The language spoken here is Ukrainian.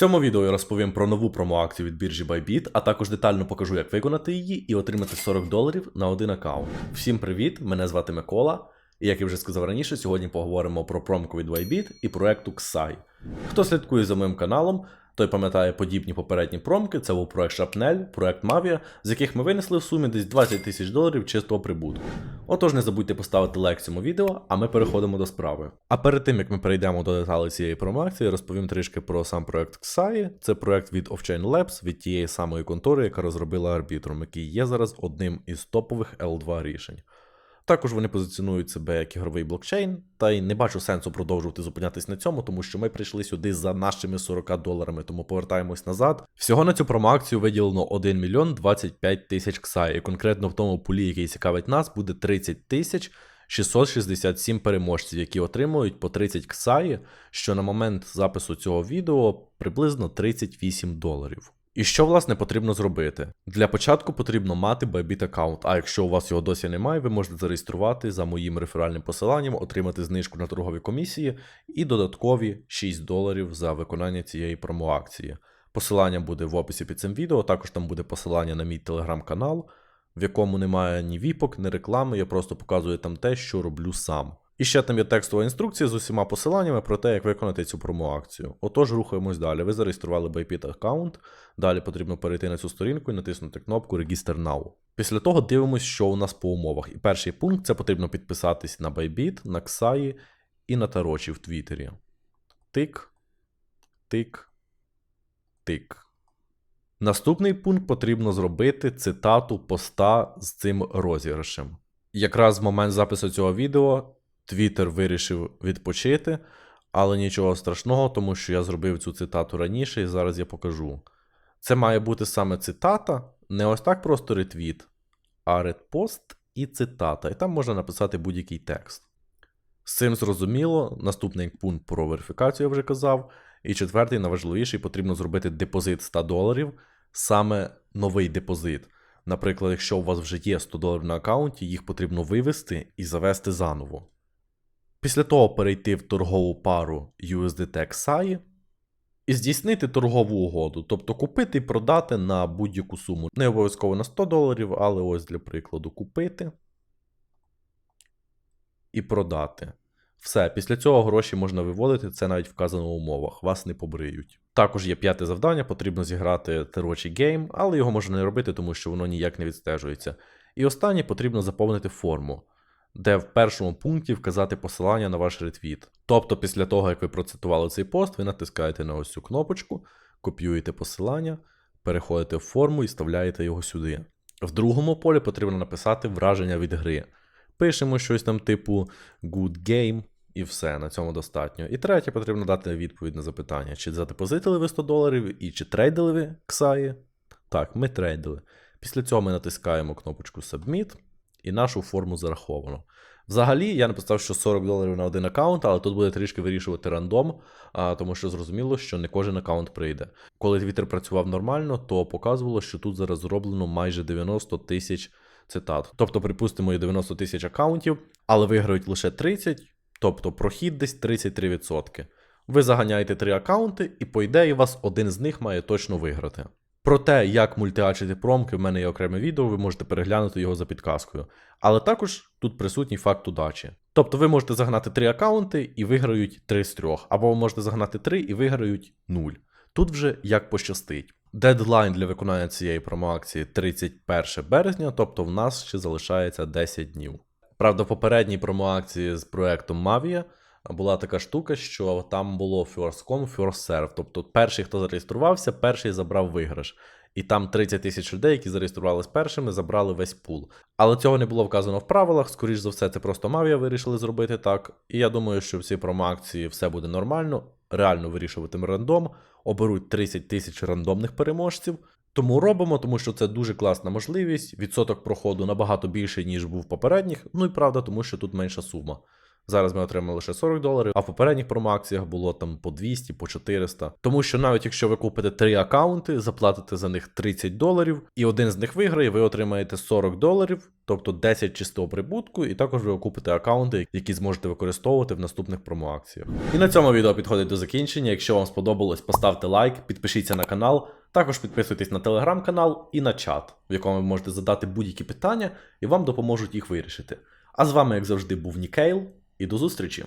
цьому відео я розповім про нову промоакцію від біржі Bybit, а також детально покажу, як виконати її і отримати 40 доларів на один аккаунт. Всім привіт! Мене звати Микола. І як я вже сказав раніше, сьогодні поговоримо про промку від Bybit і проекту Xai. Хто слідкує за моїм каналом, той пам'ятає подібні попередні промки. Це був проект Shrapnel, проект Mavia, з яких ми винесли в сумі десь 20 тисяч доларів чистого прибутку. Отож, не забудьте поставити лайк цьому відео, а ми переходимо до справи. А перед тим як ми перейдемо до деталей цієї промоакції, розповім трішки про сам проект Xai. Це проект від Offchain Labs, від тієї самої контори, яка розробила Arbitrum, який є зараз одним із топових L2 рішень. Також вони позиціонують себе як ігровий блокчейн, та й не бачу сенсу продовжувати зупинятись на цьому, тому що ми прийшли сюди за нашими 40 доларами, тому повертаємось назад. Всього на цю промоакцію виділено 1 мільйон 25 тисяч ксай, і конкретно в тому пулі, який цікавить нас, буде 30 тисяч 667 переможців, які отримують по 30 ксаї, що на момент запису цього відео приблизно 38 доларів. І що власне потрібно зробити? Для початку потрібно мати Bybit аккаунт, а якщо у вас його досі немає, ви можете зареєструвати за моїм реферальним посиланням, отримати знижку на торгові комісії і додаткові 6 доларів за виконання цієї промоакції. Посилання буде в описі під цим відео, також там буде посилання на мій телеграм-канал, в якому немає ні віпок, ні реклами, я просто показую там те, що роблю сам. І ще там є текстова інструкція з усіма посиланнями про те, як виконати цю промоакцію. Отож, рухаємось далі. Ви зареєстрували Bybit аккаунт. Далі потрібно перейти на цю сторінку і натиснути кнопку Register Now. Після того дивимося, що у нас по умовах. І перший пункт це потрібно підписатись на Bybit, на Xai і на Тарочі в Твіттері. Тик, тик, тик. Наступний пункт потрібно зробити цитату поста з цим розіграшем. Якраз в момент запису цього відео Твіттер вирішив відпочити, але нічого страшного, тому що я зробив цю цитату раніше і зараз я покажу. Це має бути саме цитата, не ось так просто ретвіт, а редпост і цитата. І там можна написати будь-який текст. З цим зрозуміло, наступний пункт про верифікацію я вже казав. І четвертий, найважливіший, потрібно зробити депозит 100 доларів, саме новий депозит. Наприклад, якщо у вас вже є 100 доларів на аккаунті, їх потрібно вивести і завести заново. Після того перейти в торгову пару USDT XAI і здійснити торгову угоду, тобто купити і продати на будь-яку суму. Не обов'язково на 100 доларів, але ось для прикладу купити і продати. Все, після цього гроші можна виводити, це навіть вказано в умовах, вас не побриють. Також є п'яте завдання, потрібно зіграти терочий гейм, але його можна не робити, тому що воно ніяк не відстежується. І останнє потрібно заповнити форму, де в першому пункті вказати посилання на ваш ретвіт. Тобто, після того, як ви процитували цей пост, ви натискаєте на ось цю кнопочку, копіюєте посилання, переходите в форму і вставляєте його сюди. В другому полі потрібно написати враження від гри. Пишемо щось там типу good game, і все, на цьому достатньо. І третє, потрібно дати відповідь на запитання, чи задепозитили ви 100 доларів і чи трейдили ви Ксаї? Так, ми трейдили. Після цього ми натискаємо кнопочку Submit і нашу форму зараховано. Взагалі, я написав, що 40 доларів на один аккаунт, але тут буде трішки вирішувати рандом, тому що зрозуміло, що не кожен аккаунт прийде. Коли Twitter працював нормально, то показувало, що тут зараз зроблено майже 90 тисяч цитат. Тобто, припустимо, є 90 тисяч аккаунтів, але виграють лише 30, тобто прохід десь 33%. Ви заганяєте три аккаунти, і по ідеї вас один з них має точно виграти. Про те, як мультиачити промки, в мене є окреме відео, ви можете переглянути його за підказкою. Але також тут присутній факт удачі. Тобто ви можете загнати три аккаунти і виграють 3 з 3, або ви можете загнати 3 і виграють 0. Тут вже як пощастить. Дедлайн для виконання цієї промоакції 31 березня, тобто в нас ще залишається 10 днів. Правда, в попередній промоакції з проектом Mavia була така штука, що там було first come, first serve. Тобто перший, хто зареєструвався, перший забрав виграш. І там 30 тисяч людей, які зареєструвалися першими, забрали весь пул. Але цього не було вказано в правилах. Скоріш за все, це просто Mavia вирішили зробити так. І я думаю, що в цій промоакції все буде нормально, реально вирішуватиме рандом, оберуть 30 тисяч рандомних переможців. Тому робимо, тому що це дуже класна можливість. Відсоток проходу набагато більший, ніж був попередніх. Ну і правда, тому що тут менша сума. Зараз ми отримали лише 40 доларів, а в попередніх промоакціях було там по 200, по 400. Тому що навіть якщо ви купите три аккаунти, заплатите за них 30 доларів, і один з них виграє, ви отримаєте 40 доларів, тобто 10 чистого прибутку, і також ви купите аккаунти, які зможете використовувати в наступних промоакціях. І на цьому відео підходить до закінчення. Якщо вам сподобалось, поставте лайк, підпишіться на канал. Також підписуйтесь на телеграм-канал і на чат, в якому ви можете задати будь-які питання, і вам допоможуть їх вирішити. А з вами, як завжди, був Нікейл, і до зустрічі!